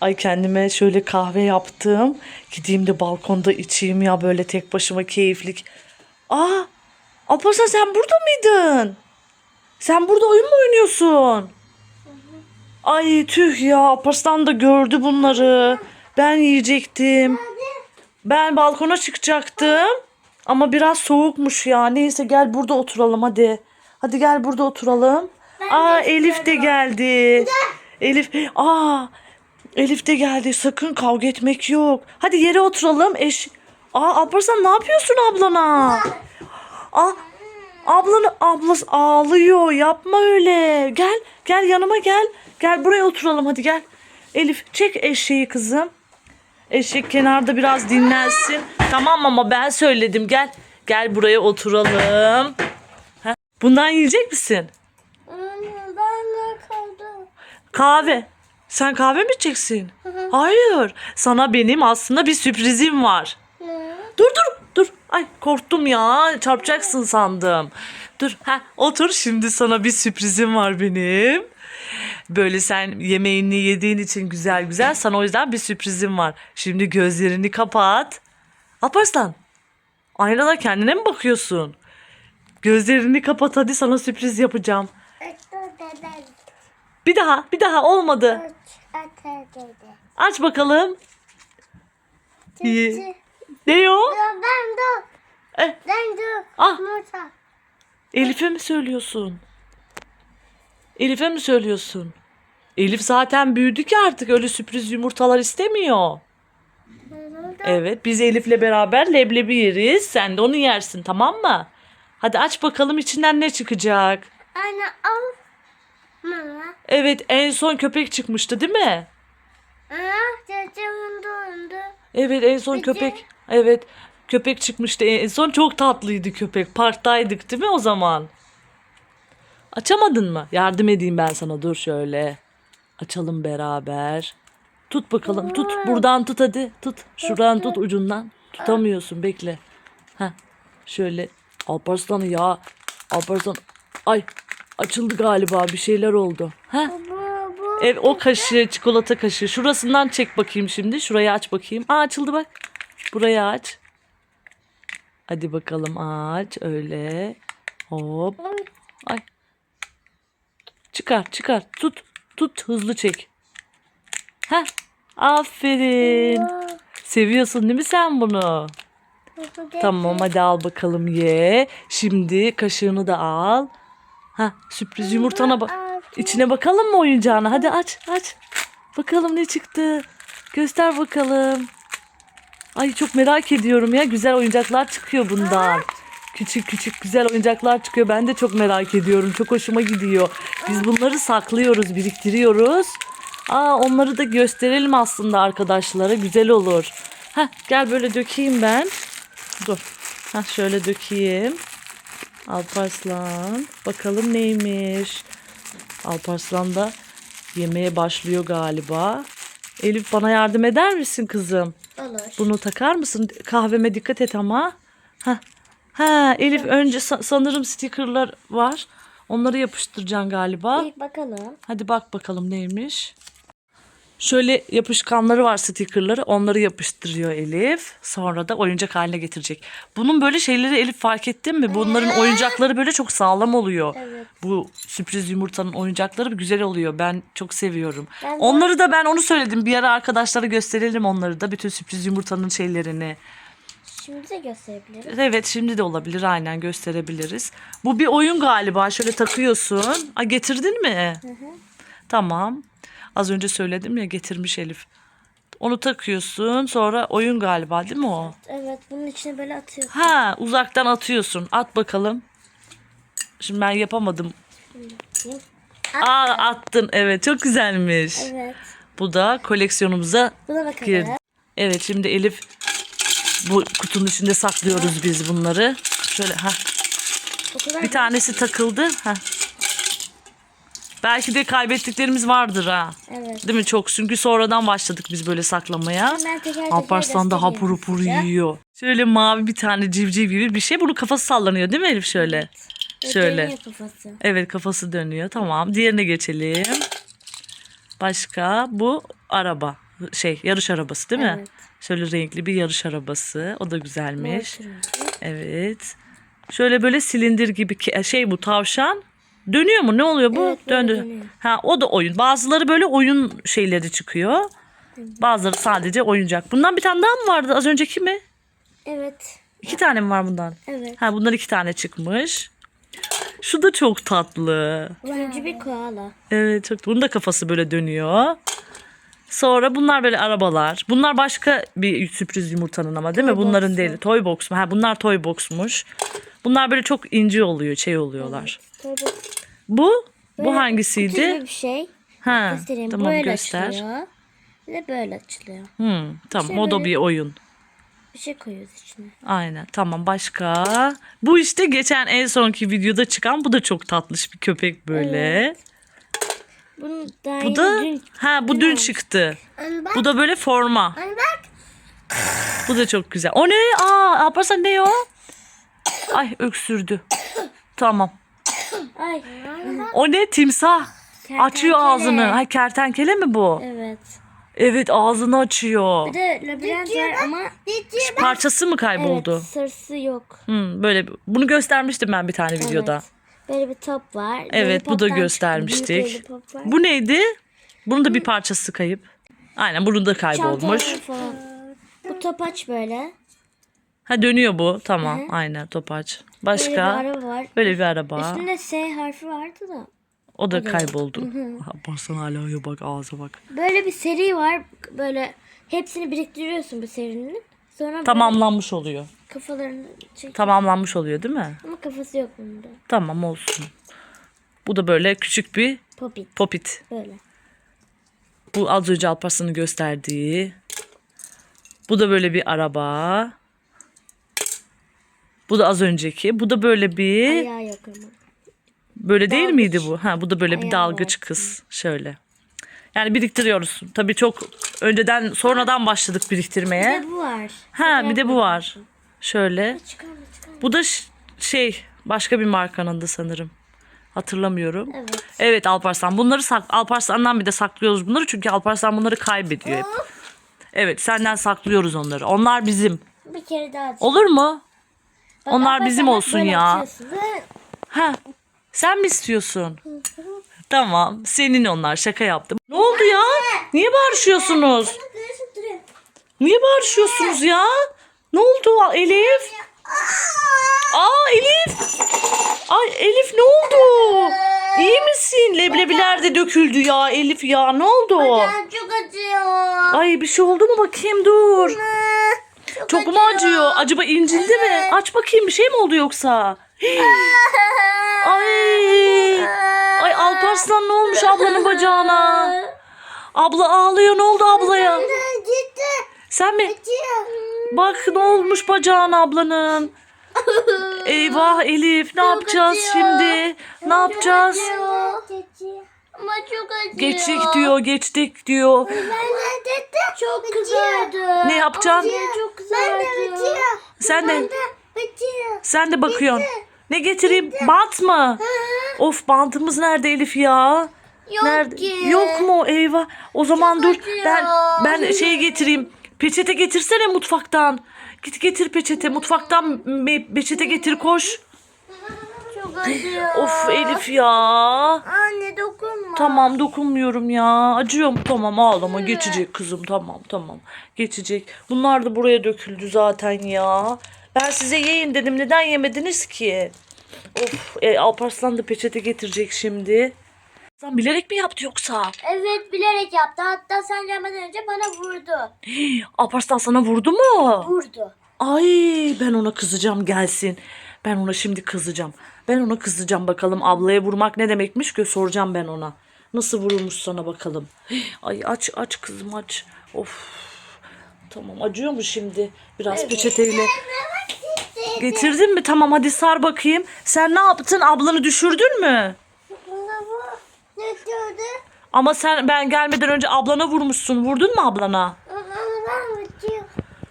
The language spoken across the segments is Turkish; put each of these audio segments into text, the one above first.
Ay kendime şöyle kahve yaptım. Gideyim de balkonda içeyim ya böyle tek başıma keyiflik. Aa, Alparslan sen burada mıydın? Sen burada oyun mu oynuyorsun? Ay tüh ya Alparslan da gördü bunları. Ben yiyecektim. Ben balkona çıkacaktım. Ama biraz soğukmuş ya. Neyse gel burada oturalım hadi. Hadi gel burada oturalım. Aa Elif de geldi. Elif aa Elif de geldi. Sakın kavga etmek yok. Hadi yere oturalım. Eş Aa Alparslan ne yapıyorsun ablana? Aa ablanı ablası ağlıyor. Yapma öyle. Gel gel yanıma gel. Gel buraya oturalım hadi gel. Elif çek eşeği kızım. Eşek kenarda biraz dinlensin. Tamam ama ben söyledim gel. Gel buraya oturalım. Ha? Bundan yiyecek misin? Anne ben de kaldım. Kahve. Sen kahve mi içeceksin? Hayır. Sana benim aslında bir sürprizim var. Dur dur dur. Ay korktum ya. Çarpacaksın sandım. Dur. Ha otur şimdi sana bir sürprizim var benim. Böyle sen yemeğini yediğin için güzel güzel sana o yüzden bir sürprizim var. Şimdi gözlerini kapat. Alparslan. Aynada kendine mi bakıyorsun? Gözlerini kapat hadi sana sürpriz yapacağım. Bir daha bir daha olmadı. Öt, ötü dede. Aç bakalım. İyi. Tütü. Ne o? Ben de. Eh, Ben de. Ah. Yumurta. Elif'e mi söylüyorsun? Elif'e mi söylüyorsun? Elif zaten büyüdü ki artık öyle sürpriz yumurtalar istemiyor. Evet biz Elif'le beraber leblebi yeriz. Sen de onu yersin tamam mı? Hadi aç bakalım içinden ne çıkacak. Anne al. Mama. Evet en son köpek çıkmıştı değil mi? Aa. Evet en son Peki. köpek. Evet köpek çıkmıştı en son çok tatlıydı köpek. Parktaydık değil mi o zaman? Açamadın mı? Yardım edeyim ben sana dur şöyle. Açalım beraber. Tut bakalım tut buradan tut hadi tut. Şuradan tut ucundan. Tutamıyorsun bekle. Heh. Şöyle Alparslan'ı ya. Alparslan. Ay açıldı galiba bir şeyler oldu. Bu. Evet o kaşığı çikolata kaşığı. Şurasından çek bakayım şimdi. Şurayı aç bakayım. Aa açıldı bak. Burayı aç. Hadi bakalım aç. Öyle. Hop. Ay. Çıkar çıkar. Tut. Tut hızlı çek. Heh. Aferin. Seviyorsun değil mi sen bunu? Tamam hadi al bakalım ye. Şimdi kaşığını da al. Ha sürpriz yumurtana bak. İçine bakalım mı oyuncağına? Hadi aç aç. Bakalım ne çıktı. Göster bakalım. Ay çok merak ediyorum ya. Güzel oyuncaklar çıkıyor bundan. Küçük küçük güzel oyuncaklar çıkıyor. Ben de çok merak ediyorum. Çok hoşuma gidiyor. Biz bunları saklıyoruz, biriktiriyoruz. Aa onları da gösterelim aslında arkadaşlara. Güzel olur. Heh, gel böyle dökeyim ben. Dur. Heh, şöyle dökeyim. Alparslan. Bakalım neymiş. Alparslan da yemeye başlıyor galiba. Elif bana yardım eder misin kızım? Olur. Bunu takar mısın? Kahveme dikkat et ama. Ha. Ha Elif önce sa- sanırım stickerlar var. Onları yapıştıracaksın galiba. İlk bakalım. Hadi bak bakalım neymiş. Şöyle yapışkanları var stickerları. Onları yapıştırıyor Elif. Sonra da oyuncak haline getirecek. Bunun böyle şeyleri Elif fark ettin mi? Bunların oyuncakları böyle çok sağlam oluyor. Evet. Bu sürpriz yumurtanın oyuncakları güzel oluyor. Ben çok seviyorum. Ben Onları da ben onu söyledim. Bir ara arkadaşlara gösterelim onları da. Bütün sürpriz yumurtanın şeylerini. Şimdi de gösterebilirim. Evet şimdi de olabilir aynen gösterebiliriz. Bu bir oyun galiba. Şöyle takıyorsun. Ay getirdin mi? Tamam. Az önce söyledim ya getirmiş Elif. Onu takıyorsun sonra oyun galiba değil mi o? Evet bunun içine böyle atıyorsun. Ha uzaktan atıyorsun. At bakalım. Şimdi ben yapamadım. Aa attın evet çok güzelmiş. Evet. Bu da koleksiyonumuza Buna bakalım. girdi. Evet şimdi Elif bu kutunun içinde saklıyoruz biz bunları. Şöyle ha bir tanesi takıldı. Ha. Belki de kaybettiklerimiz vardır ha. Evet. Değil mi çok? Çünkü sonradan başladık biz böyle saklamaya. Hemen teker teker Alparslan da hapur hapur size. yiyor. Şöyle mavi bir tane civciv gibi bir şey. Bunun kafası sallanıyor değil mi Elif şöyle? Şöyle. dönüyor kafası. Evet kafası dönüyor. Tamam. Diğerine geçelim. Başka bu araba. şey yarış arabası değil mi? Evet. Şöyle renkli bir yarış arabası. O da güzelmiş. Evet. Şöyle böyle silindir gibi ke- şey bu tavşan. Dönüyor mu? Ne oluyor bu? Evet, Döndü. dönüyor. Ha o da oyun. Bazıları böyle oyun şeyleri çıkıyor. Bazıları sadece oyuncak. Bundan bir tane daha mı vardı? Az önceki mi? Evet. İki tane mi var bundan? Evet. Ha bundan iki tane çıkmış. Şu da çok tatlı. Turuncu bir koala. Evet çok bunun da kafası böyle dönüyor. Sonra bunlar böyle arabalar. Bunlar başka bir sürpriz yumurtanın ama değil mi? Toy Bunların box değil. mu? Toy box mu? Ha bunlar toy box'muş. Bunlar böyle çok ince oluyor, şey oluyorlar. Tabii. Bu bu Böyle hangisiydi? kutu gibi bir şey. Ha Göstereyim. tamam böyle göster. açılıyor. Bir de böyle açılıyor. Hmm, tamam İşte o da böyle- bir oyun. Bir şey koyuyoruz içine. Aynen tamam başka. Bu işte geçen en sonki videoda çıkan bu da çok tatlış bir köpek böyle. Bunu daha Bu yeni da dün... ha bu dün çıktı. Bu da böyle forma. bak. Bu da çok güzel. O ne? Aa, yaparsan ne o? Ay öksürdü. Tamam. Ay. O ne? Timsah. Açıyor ağzını. Hay kertenkele mi bu? Evet. Evet ağzını açıyor. Bir de labirent var ama Parçası mı kayboldu? evet, sarısı yok. Hmm, böyle bunu göstermiştim ben bir tane videoda. Evet. Böyle bir top var. Evet, bu da göstermiştik. Bu neydi? Bunun da bir parçası kayıp. Aynen bunun da kaybolmuş. Bu topaç böyle. Ha dönüyor bu. Tamam. Aynen topaç. Böyle bir Başka? araba var. Böyle bir araba. Üstünde S harfi vardı da. O da kayboldu. Baksana hala bak ağza bak. Böyle bir seri var. Böyle hepsini biriktiriyorsun bu serinin. Sonra Tamamlanmış oluyor. kafalarını çek. Tamamlanmış oluyor değil mi? Ama kafası yok bunda. Tamam olsun. Bu da böyle küçük bir Popit. popit. Böyle. Bu az önce Alparslan'ın gösterdiği. Bu da böyle bir araba. Bu da az önceki. Bu da böyle bir Ayağı ama. böyle değil Dalgıç. miydi bu? Ha bu da böyle bir Ayağı dalgıç var. kız. Şöyle. Yani biriktiriyoruz. Tabii çok önceden sonradan başladık Bir biriktirmeye. de bu var. Ha bir de bu var. Şöyle. Çıkarma çıkarma. Bu da ş- şey başka bir markanın da sanırım. Hatırlamıyorum. Evet. Evet Alparslan. Bunları sak Alparslan'dan bir de saklıyoruz bunları çünkü Alparslan bunları kaybediyor hep. Evet senden saklıyoruz onları. Onlar bizim. Bir kere daha. Olur mu? Onlar bizim olsun ya. Ha. Sen mi istiyorsun? Tamam. Senin onlar. Şaka yaptım. Ne oldu ya? Niye bağırışıyorsunuz? Niye bağırışıyorsunuz ya? Ne oldu Elif? Aa Elif. Ay Elif ne oldu? İyi misin? Leblebiler de döküldü ya Elif ya. Ne oldu? Çok acıyor. Ay bir şey oldu mu bakayım dur. Çok mu acıyor? Acaba incildi mi? Aç bakayım bir şey mi oldu yoksa? Hii. Ay. Ay Alparslan ne olmuş ablanın bacağına? Abla ağlıyor ne oldu ablaya? Sen mi? Bak ne olmuş bacağına ablanın. Eyvah Elif ne yapacağız şimdi? Ne yapacağız? Ama çok acıyor. Geçtik diyor geçtik diyor. Çok kızardı. Ne yapacaksın? Çok kızardı. Sen de sen de bakıyorsun. Ne getireyim? Bant mı? Of bantımız nerede Elif ya? Yok Nerede? ki. Yok mu? Eyvah. O zaman dur. acıyor. Ben ben şey getireyim. Peçete getirsene mutfaktan. Git getir peçete. Mutfaktan peçete getir koş. Çok acıyor. Of Elif ya. Anne dokunma. Tamam dokunmuyorum ya. Acıyor mu? Tamam ağlama. Geçecek kızım. Tamam tamam. Geçecek. Bunlar da buraya döküldü zaten ya. Ben size yiyin dedim. Neden yemediniz ki? Of. E, Alparslan da peçete getirecek şimdi. Sen bilerek mi yaptı yoksa? Evet bilerek yaptı. Hatta sen gelmeden önce bana vurdu. Alparslan sana vurdu mu? Vurdu. Ay ben ona kızacağım gelsin. Ben ona şimdi kızacağım. Ben ona kızacağım bakalım ablaya vurmak ne demekmiş ki soracağım ben ona. Nasıl vurulmuş sana bakalım. Ay aç aç kızım aç. Of. Tamam acıyor mu şimdi? Biraz peçeteyle. Getirdin mi? Tamam hadi sar bakayım. Sen ne yaptın? Ablanı düşürdün mü? Ne diyordu? Ama sen ben gelmeden önce ablana vurmuşsun. Vurdun mu ablana?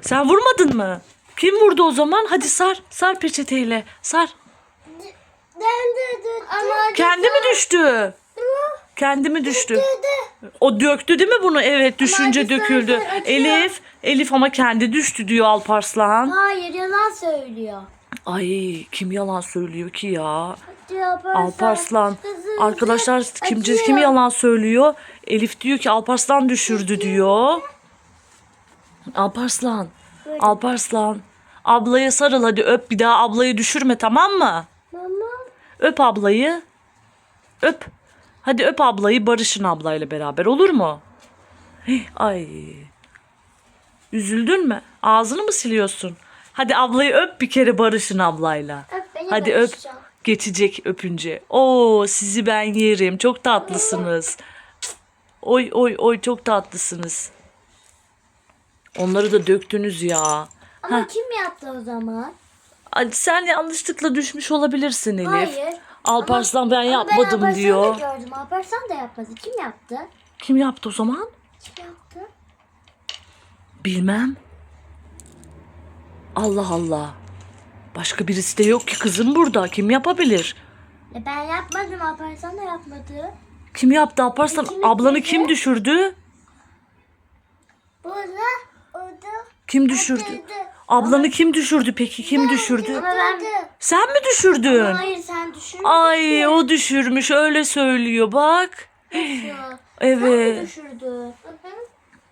Sen vurmadın mı? Kim vurdu o zaman? Hadi sar. Sar peçeteyle. Sar. Kendi mi düştü? Kendi mi düştü? O döktü değil mi bunu? Evet düşünce döküldü. Elif, Elif ama kendi düştü diyor Alparslan. Hayır yalan söylüyor. Ay kim yalan söylüyor ki ya? Alparslan. Arkadaşlar kim, acıyor. kim yalan söylüyor? Elif diyor ki Alparslan düşürdü diyor. Alparslan. Alparslan. Ablaya sarıl hadi öp bir daha ablayı düşürme tamam mı? Öp ablayı. Öp. Hadi öp ablayı barışın ablayla beraber olur mu? Hih, Ay. Üzüldün mü? Ağzını mı siliyorsun? Hadi ablayı öp bir kere barışın ablayla. Öp beni Hadi öp. Geçecek öpünce. Oo sizi ben yerim. Çok tatlısınız. Oy oy oy çok tatlısınız. Onları da döktünüz ya. Ama kim yaptı o zaman? Sen yanlışlıkla düşmüş olabilirsin Elif. Hayır. Alparslan ben Ama yapmadım ben diyor. da gördüm. Alparslan da yapmadı. Kim yaptı? Kim yaptı o zaman? Kim yaptı? Bilmem. Allah Allah. Başka birisi de yok ki kızım burada. Kim yapabilir? E ben yapmadım. Alparslan da yapmadı. Kim yaptı Alparslan? Kim Ablanı yaptı? kim düşürdü? Burada. Orada. Kim düşürdü? Ablanı kim düşürdü peki? Kim düşürdü? Ama ben... Sen mi düşürdün? Hayır sen düşürmedin Ay o düşürmüş öyle söylüyor bak. Sen Evet. düşürdün.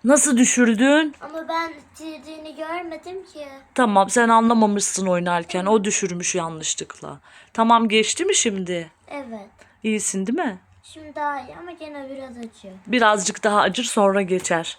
Nasıl düşürdün? Ama ben sildiğini görmedim ki. Tamam sen anlamamışsın oynarken. O düşürmüş yanlışlıkla. Tamam geçti mi şimdi? Evet. İyisin değil mi? Şimdi daha iyi ama gene biraz acıyor. Birazcık daha acır sonra geçer.